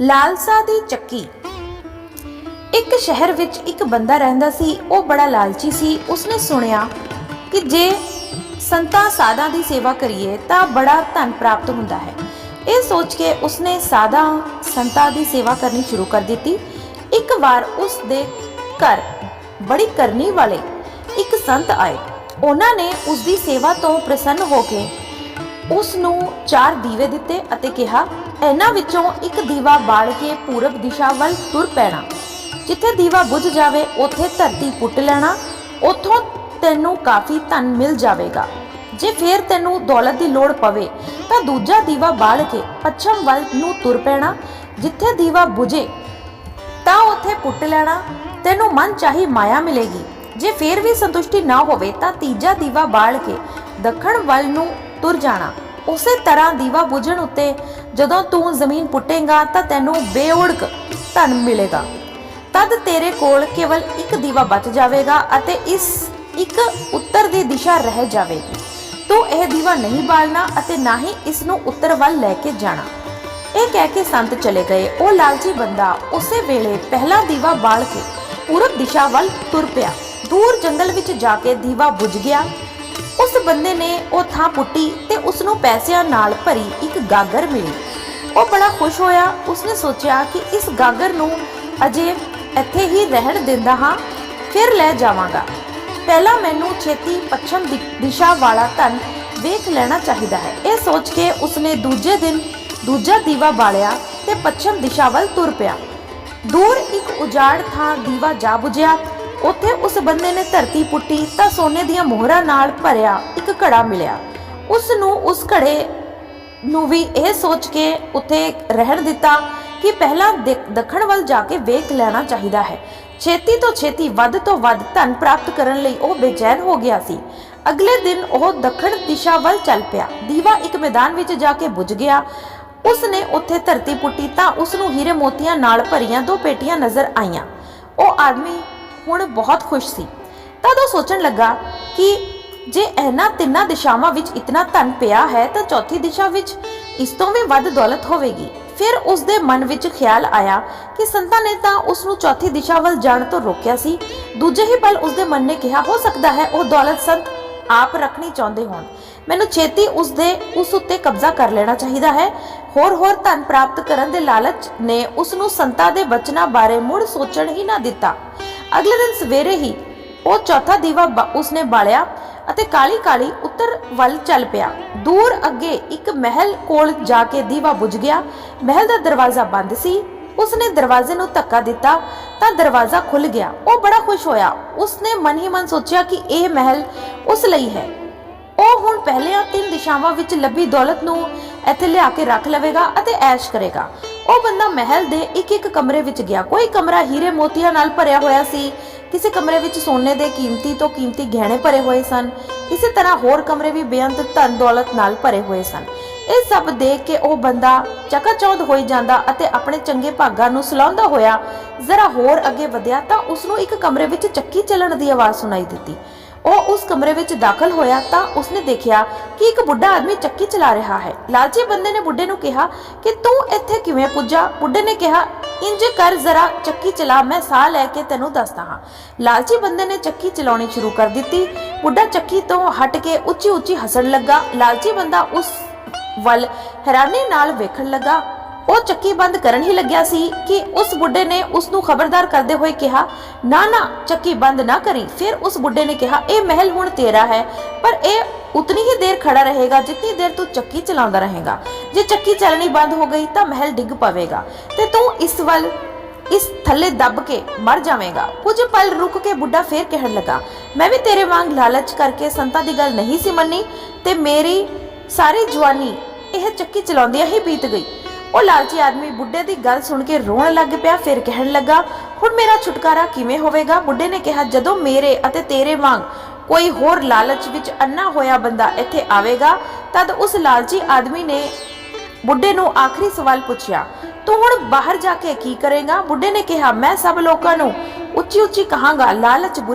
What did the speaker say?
ਲਾਲਸਾ ਦੀ ਚੱਕੀ। ਇੱਕ ਸ਼ਹਿਰ ਵਿੱਚ ਇੱਕ ਬੰਦਾ ਰਹਿੰਦਾ ਸੀ, ਉਹ ਬੜਾ ਲਾਲਚੀ ਸੀ। ਉਸਨੇ ਸੁਣਿਆ ਕਿ ਜੇ ਸੰਤਾਂ ਸਾਧਾਂ ਦੀ ਸੇਵਾ ਕਰੀਏ, ਤਾਂ ਬੜਾ ਧਨ ਪ੍ਰਾਪਤ ਹੁੰਦਾ ਹੈ। ਇਹ ਸੋਚ ਕੇ ਉਸਨੇ ਸਾਧਾਂ ਸੰਤਾਂ ਦੀ ਸੇਵਾ ਕਰਨੀ ਸ਼ੁਰੂ ਕਰ ਦਿੱਤੀ। ਇੱਕ ਵਾਰ ਉਸ ਦੇ ਘਰ ਬੜੀ ਕਰਨੀ ਵਾਲੇ ਇੱਕ ਸੰਤ ਆਏ। ਉਹਨਾਂ ਨੇ ਉਸ ਦੀ ਸੇਵਾ ਤੋਂ ਪ੍ਰਸੰਨ ਹੋ ਕੇ ਉਸ ਨੂੰ ਚਾਰ ਦੀਵੇ ਦਿੱਤੇ ਅਤੇ ਕਿਹਾ, ਇਹਨਾਂ ਵਿੱਚੋਂ ਇੱਕ ਦੀਵਾ ਬਾਲ ਕੇ ਪੂਰਬ ਦਿਸ਼ਾ ਵੱਲ ਤੁਰ ਪੈਣਾ। ਜਿੱਥੇ ਦੀਵਾ ਬੁਝ ਜਾਵੇ, ਉੱਥੇ ਧਰਤੀ ਪੁੱਟ ਲੈਣਾ। ਉੱਥੋਂ ਤੈਨੂੰ ਕਾਫੀ ਧਨ ਮਿਲ ਜਾਵੇਗਾ। ਜੇ ਫੇਰ ਤੈਨੂੰ ਦੌਲਤ ਦੀ ਲੋੜ ਪਵੇ, ਤਾਂ ਦੂਜਾ ਦੀਵਾ ਬਾਲ ਕੇ ਪੱਛਮ ਵੱਲ ਨੂੰ ਤੁਰ ਪੈਣਾ। ਜਿੱਥੇ ਦੀਵਾ ਬੁਝੇ, ਤਾਂ ਉੱਥੇ ਪੁੱਟ ਲੈਣਾ। ਤੈਨੂੰ ਮਨ ਚਾਹੀ ਮਾਇਆ ਮਿਲੇਗੀ। ਜੇ ਫੇਰ ਵੀ ਸੰਤੁਸ਼ਟੀ ਨਾ ਹੋਵੇ, ਤਾਂ ਤੀਜਾ ਦੀਵਾ ਬਾਲ ਕੇ ਦੱਖਣ ਵੱਲ ਨੂੰ ਤੁਰ ਜਾਣਾ। ਉਸੇ ਤਰ੍ਹਾਂ ਦੀਵਾ ਬੁਝਣ ਉੱਤੇ ਜਦੋਂ ਤੂੰ ਜ਼ਮੀਨ ਪੁੱਟੇਗਾ ਤਾਂ ਤੈਨੂੰ ਬੇਉੜਕ ਧਨ ਮਿਲੇਗਾ। ਤਦ ਤੇਰੇ ਕੋਲ ਕੇਵਲ ਇੱਕ ਦੀਵਾ ਬਚ ਜਾਵੇਗਾ ਅਤੇ ਇਸ ਇੱਕ ਉੱਤਰ ਦੀ ਦਿਸ਼ਾ ਰਹਿ ਜਾਵੇਗੀ। ਤੂੰ ਇਹ ਦੀਵਾ ਨਹੀਂ ਬਾਲਣਾ ਅਤੇ ਨਾ ਹੀ ਇਸ ਨੂੰ ਉੱਤਰ ਵੱਲ ਲੈ ਕੇ ਜਾਣਾ। ਇਹ ਕਹਿ ਕੇ ਸੰਤ ਚਲੇ ਗਏ। ਉਹ ਲਾਲਚੀ ਬੰਦਾ ਉਸੇ ਵੇਲੇ ਪਹਿਲਾ ਦੀਵਾ ਬਾਲ ਕੇ ਪੂਰਬ ਦਿਸ਼ਾ ਵੱਲ ਤੁਰ ਪਿਆ। ਦੂਰ ਜੰਗਲ ਵਿੱਚ ਜਾ ਕੇ ਦੀਵਾ ਬੁਝ ਗਿਆ। ਉਸ ਬੰਦੇ ਨੇ ਉਹ ਥਾਂ ਪੁੱਟੀ ਤੇ ਉਸ ਨੂੰ ਪੈਸਿਆਂ ਨਾਲ ਭਰੀ ਇੱਕ ਗਾਗਰ ਮਿਲੀ। ਉਹ ਬੜਾ ਖੁਸ਼ ਹੋਇਆ। ਉਸਨੇ ਸੋਚਿਆ ਕਿ ਇਸ ਗਾਗਰ ਨੂੰ ਅਜੇ ਇੱਥੇ ਹੀ ਰਹਿਣ ਦਿੰਦਾ ਹਾਂ, ਫਿਰ ਲੈ ਜਾਵਾਂਗਾ। ਪਹਿਲਾਂ ਮੈਨੂੰ ਛੇਤੀ ਪੱਛਮ ਦਿਸ਼ਾ ਵਾਲਾ ਧਨ ਵੇਖ ਲੈਣਾ ਚਾਹੀਦਾ ਹੈ। ਇਹ ਸੋਚ ਕੇ ਉਸਨੇ ਦੂਜੇ ਦਿਨ ਦੂਜਾ ਦੀਵਾ ਬਾਲਿਆ ਤੇ ਪੱਛਮ ਦਿਸ਼ਾ ਵੱਲ ਤੁਰ ਪਿਆ। ਦੂਰ ਇੱਕ ਉਜਾੜ ਥਾਂ ਦੀਵਾ ਜਾ ਬੁਝਿਆ। ਉੱਥੇ ਉਸ ਬੰਦੇ ਨੇ ਧਰਤੀ ਪੁੱਟੀ ਤਾਂ ਸੋਨੇ ਦੀਆਂ ਮੋਹਰਾਂ ਨਾਲ ਭਰਿਆ ਇੱਕ ਘੜਾ ਮਿਲਿਆ। ਉਸ ਨੂੰ ਉਸ ਘੜੇ ਨੂੰ ਵੀ ਇਹ ਸੋਚ ਕੇ ਉੱਥੇ ਰਹਿਣ ਦਿੱਤਾ ਕਿ ਪਹਿਲਾਂ ਦੱਖਣ ਵੱਲ ਜਾ ਕੇ ਵੇਖ ਲੈਣਾ ਚਾਹੀਦਾ ਹੈ। ਛੇਤੀ ਤੋਂ ਛੇਤੀ ਵੱਧ ਤੋਂ ਵੱਧ ਧਨ ਪ੍ਰਾਪਤ ਕਰਨ ਲਈ ਉਹ ਬੇਚੈਨ ਹੋ ਗਿਆ ਸੀ। ਅਗਲੇ ਦਿਨ ਉਹ ਦੱਖਣ ਦਿਸ਼ਾ ਵੱਲ ਚੱਲ ਪਿਆ। ਦੀਵਾ ਇੱਕ ਮੈਦਾਨ ਵਿੱਚ ਜਾ ਕੇ ਬੁਝ ਗਿਆ। ਉਸ ਨੇ ਉੱਥੇ ਧਰਤੀ ਪੁੱਟੀ ਤਾਂ ਉਸ ਨੂੰ ਹੀਰੇ ਮੋਤੀਆਂ ਨਾਲ ਭਰੀਆਂ ਦੋ ਪੇਟੀਆਂ ਨਜ਼ਰ ਆਈਆਂ। ਉਹ ਆਦਮੀ ਹੁਣ ਬਹੁਤ ਖੁਸ਼ ਸੀ। ਤਦ ਉਹ ਸੋਚਣ ਲੱਗਾ ਕਿ ਜੇ ਇਹਨਾਂ ਤਿੰਨਾਂ ਦਿਸ਼ਾਵਾਂ ਵਿੱਚ ਇਤਨਾ ਧਨ ਪਿਆ ਹੈ ਤਾਂ ਚੌਥੀ ਦਿਸ਼ਾ ਵਿੱਚ ਇਸ ਤੋਂ ਵੀ ਵੱਧ ਦੌਲਤ ਹੋਵੇਗੀ। ਫਿਰ ਉਸ ਦੇ ਮਨ ਵਿੱਚ ਖਿਆਲ ਆਇਆ ਕਿ ਸੰਤਾਂ ਨੇ ਤਾਂ ਉਸ ਨੂੰ ਚੌਥੀ ਦਿਸ਼ਾ ਵੱਲ ਜਾਣ ਤੋਂ ਰੋਕਿਆ ਸੀ। ਦੂਜੇ ਹੀ ਪਲ ਉਸ ਦੇ ਮਨ ਨੇ ਕਿਹਾ, ਹੋ ਸਕਦਾ ਹੈ ਉਹ ਦੌਲਤ ਸੰਤ ਆਪ ਰੱਖਣੀ ਚਾਹੁੰਦੇ ਹੋਣ। ਮੈਨੂੰ ਛੇਤੀ ਉਸ ਦੇ ਉਸ ਉੱਤੇ ਕਬਜ਼ਾ ਕਰ ਲੈਣਾ ਚਾਹੀਦਾ ਹੈ। ਹੋਰ ਹੋਰ ਧਨ ਪ੍ਰਾਪਤ ਕਰਨ ਦੇ ਲਾਲਚ ਨੇ ਉਸ ਨੂੰ ਸੰਤਾਂ ਦੇ ਬਚਨਾਂ ਬਾਰੇ ਮੁੜ ਸੋਚਣ ਹੀ ਨਾ ਦਿੱਤਾ। ਅਗਲੇ ਦਿਨ ਸਵੇਰੇ ਹੀ ਉਹ ਚੌਥਾ ਦੀਵਾ ਉਸਨੇ ਬਾਲਿਆ ਅਤੇ ਕਾਲੀ ਕਾਲੀ ਉੱਤਰ ਵੱਲ ਚੱਲ ਪਿਆ। ਦੂਰ ਅੱਗੇ ਇੱਕ ਮਹਿਲ ਕੋਲ ਜਾ ਕੇ ਦੀਵਾ ਬੁਝ ਗਿਆ। ਮਹਿਲ ਦਾ ਦਰਵਾਜ਼ਾ ਬੰਦ ਸੀ। ਉਸਨੇ ਦਰਵਾਜ਼ੇ ਨੂੰ ਧੱਕਾ ਦਿੱਤਾ ਤਾਂ ਦਰਵਾਜ਼ਾ ਖੁੱਲ ਗਿਆ। ਉਹ ਬੜਾ ਖੁਸ਼ ਹੋਇਆ। ਉਸਨੇ ਮਨ ਹੀ ਮਨ ਸੋਚਿਆ ਕਿ ਇਹ ਮਹਿਲ ਉਸ ਲਈ ਹੈ। ਉਹ ਹੁਣ ਪਹਿਲਿਆਂ ਤਿੰਨ ਦਿਸ਼ਾਵਾਂ ਵਿੱਚ ਲੱਭੀ ਦੌਲਤ ਨੂੰ ਇੱਥੇ ਲਿਆ ਕੇ ਰੱਖ ਲਵੇਗਾ ਅਤੇ ਐਸ਼ ਕਰੇਗਾ। ਉਹ ਬੰਦਾ ਮਹਿਲ ਦੇ ਇੱਕ ਇੱਕ ਕਮਰੇ ਵਿੱਚ ਗਿਆ। ਕੋਈ ਕਮਰਾ ਹੀਰੇ ਮੋਤੀਆਂ ਨਾਲ ਭਰਿਆ ਹੋਇਆ ਸੀ। ਕਿਸੇ ਕਮਰੇ ਵਿੱਚ ਸੋਨੇ ਦੇ ਕੀਮਤੀ ਤੋਂ ਕੀਮਤੀ ਗਹਿਣੇ ਭਰੇ ਹੋਏ ਸਨ। ਇਸੇ ਤਰ੍ਹਾਂ ਹੋਰ ਕਮਰੇ ਵੀ ਬੇਅੰਤ ਧਨ ਦੌਲਤ ਨਾਲ ਭਰੇ ਹੋਏ ਸਨ। ਇਹ ਸਭ ਦੇਖ ਕੇ ਉਹ ਬੰਦਾ ਚਕਾਚੌਂਧ ਹੋਈ ਜਾਂਦਾ ਅਤੇ ਆਪਣੇ ਚੰਗੇ ਭਾਗਾਂ ਨੂੰ ਸਲਾਉਂਦਾ ਹੋਇਆ ਜ਼ਰਾ ਹੋਰ ਅੱਗੇ ਵਧਿਆ ਤਾਂ ਉਸ ਨੂੰ ਇੱਕ ਕਮਰੇ ਵਿੱਚ ਚੱਕੀ ਚੱਲਣ ਦੀ ਆਵਾਜ਼ ਸੁਣਾਈ ਦਿੱਤੀ। ਉਹ ਉਸ ਕਮਰੇ ਵਿੱਚ ਦਾਖਲ ਹੋਇਆ ਤਾਂ ਉਸਨੇ ਦੇਖਿਆ ਕਿ ਇੱਕ ਬੁੱਢਾ ਆਦਮੀ ਚੱਕੀ ਚਲਾ ਰਿਹਾ ਹੈ। ਲਾਲਚੀ ਬੰਦੇ ਨੇ ਬੁੱਢੇ ਨੂੰ ਕਿਹਾ ਕਿ ਤੂੰ ਇੱਥੇ ਕਿਵੇਂ ਪੁੱਜਾ? ਬੁੱਢੇ ਨੇ ਕਿਹਾ, ਇੰਜ ਕਰ ਜ਼ਰਾ, ਚੱਕੀ ਚਲਾ, ਮੈਂ ਸਾਹ ਲੈ ਕੇ ਤੈਨੂੰ ਦੱਸਦਾ ਹਾਂ। ਲਾਲਚੀ ਬੰਦੇ ਨੇ ਚੱਕੀ ਚਲਾਉਣੀ ਸ਼ੁਰੂ ਕਰ ਦਿੱਤੀ। ਬੁੱਢਾ ਚੱਕੀ ਤੋਂ ਹਟ ਕੇ ਉੱਚੀ ਉੱਚੀ ਹੱਸਣ ਲੱਗਾ। ਲਾਲਚੀ ਬੰਦਾ ਉਸ ਵੱਲ ਹੈਰਾਨੀ ਨਾਲ ਵੇਖਣ ਲੱਗਾ। ਉਹ ਚੱਕੀ ਬੰਦ ਕਰਨ ਹੀ ਲੱਗਿਆ ਸੀ ਕਿ ਉਸ ਬੁੱਢੇ ਨੇ ਉਸ ਨੂੰ ਖਬਰਦਾਰ ਕਰਦੇ ਹੋਏ ਕਿਹਾ, ਨਾ ਨਾ, ਚੱਕੀ ਬੰਦ ਨਾ ਕਰੀ। ਫਿਰ ਉਸ ਬੁੱਢੇ ਨੇ ਕਿਹਾ, ਇਹ ਮਹਿਲ ਹੁਣ ਤੇਰਾ ਹੈ, ਪਰ ਇਹ ਉਤਨੀ ਹੀ ਦੇਰ ਖੜਾ ਰਹੇਗਾ ਜਿੰਨੀ ਦੇਰ ਤੂੰ ਚੱਕੀ ਚਲਾਉਂਦਾ ਰਹੇਗਾ। ਜੇ ਚੱਕੀ ਚੱਲਣੀ ਬੰਦ ਹੋ ਗਈ ਤਾਂ ਮਹਿਲ ਡਿੱਗ ਪਵੇਗਾ ਤੇ ਤੂੰ ਇਸ ਵੱਲ, ਇਸ ਥੱਲੇ ਦੱਬ ਕੇ ਮਰ ਜਾਵੇਂਗਾ। ਕੁਝ ਪਲ ਰੁਕ ਕੇ ਬੁੱਢਾ ਫੇਰ ਕਹਿਣ ਲੱਗਾ, ਮੈਂ ਵੀ ਤੇਰੇ ਵਾਂਗ ਲਾਲਚ ਕਰਕੇ ਸੰਤਾਂ ਦੀ ਗੱਲ ਨਹੀਂ ਸੀ ਮੰਨੀ ਤੇ ਮੇਰੀ ਸਾਰੀ ਜਵਾਨੀ ਇਹ ਚੱਕੀ ਚਲਾਉਂਦਿਆਂ ਹੀ ਬੀਤ ਗਈ। ਉਹ ਲਾਲਚੀ ਆਦਮੀ ਬੁੱਢੇ ਦੀ ਗੱਲ ਸੁਣ ਕੇ ਰੋਣ ਲੱਗ ਪਿਆ, ਫਿਰ ਕਹਿਣ ਲੱਗਾ, ਹੁਣ ਮੇਰਾ ਛੁਟਕਾਰਾ ਕਿਵੇਂ ਹੋਵੇਗਾ? ਬੁੱਢੇ ਨੇ ਕਿਹਾ, ਜਦੋਂ ਮੇਰੇ ਅਤੇ ਤੇਰੇ ਵਾਂਗ ਕੋਈ ਹੋਰ ਲਾਲਚ ਵਿੱਚ ਅੰਨਾ ਹੋਇਆ ਬੰਦਾ ਇੱਥੇ ਆਵੇਗਾ, ਤਦ ਉਸ ਲਾਲਚੀ ਆਦਮੀ ਨੇ ਬੁੱਢੇ ਨੂੰ ਆਖਰੀ ਸਵਾਲ ਪੁੱਛਿਆ, ਤੂੰ ਹੁਣ ਬਾਹਰ ਜਾ ਕੇ ਕੀ ਕਰੇਗਾ? ਬੁੱਢੇ ਨੇ ਕਿਹਾ, ਮੈਂ ਸਭ ਲੋਕਾਂ ਨੂੰ ਉੱਚੀ ਉੱਚੀ ਕਹਾਂਗਾ, ਲਾਲਚ ਬੁਰੀ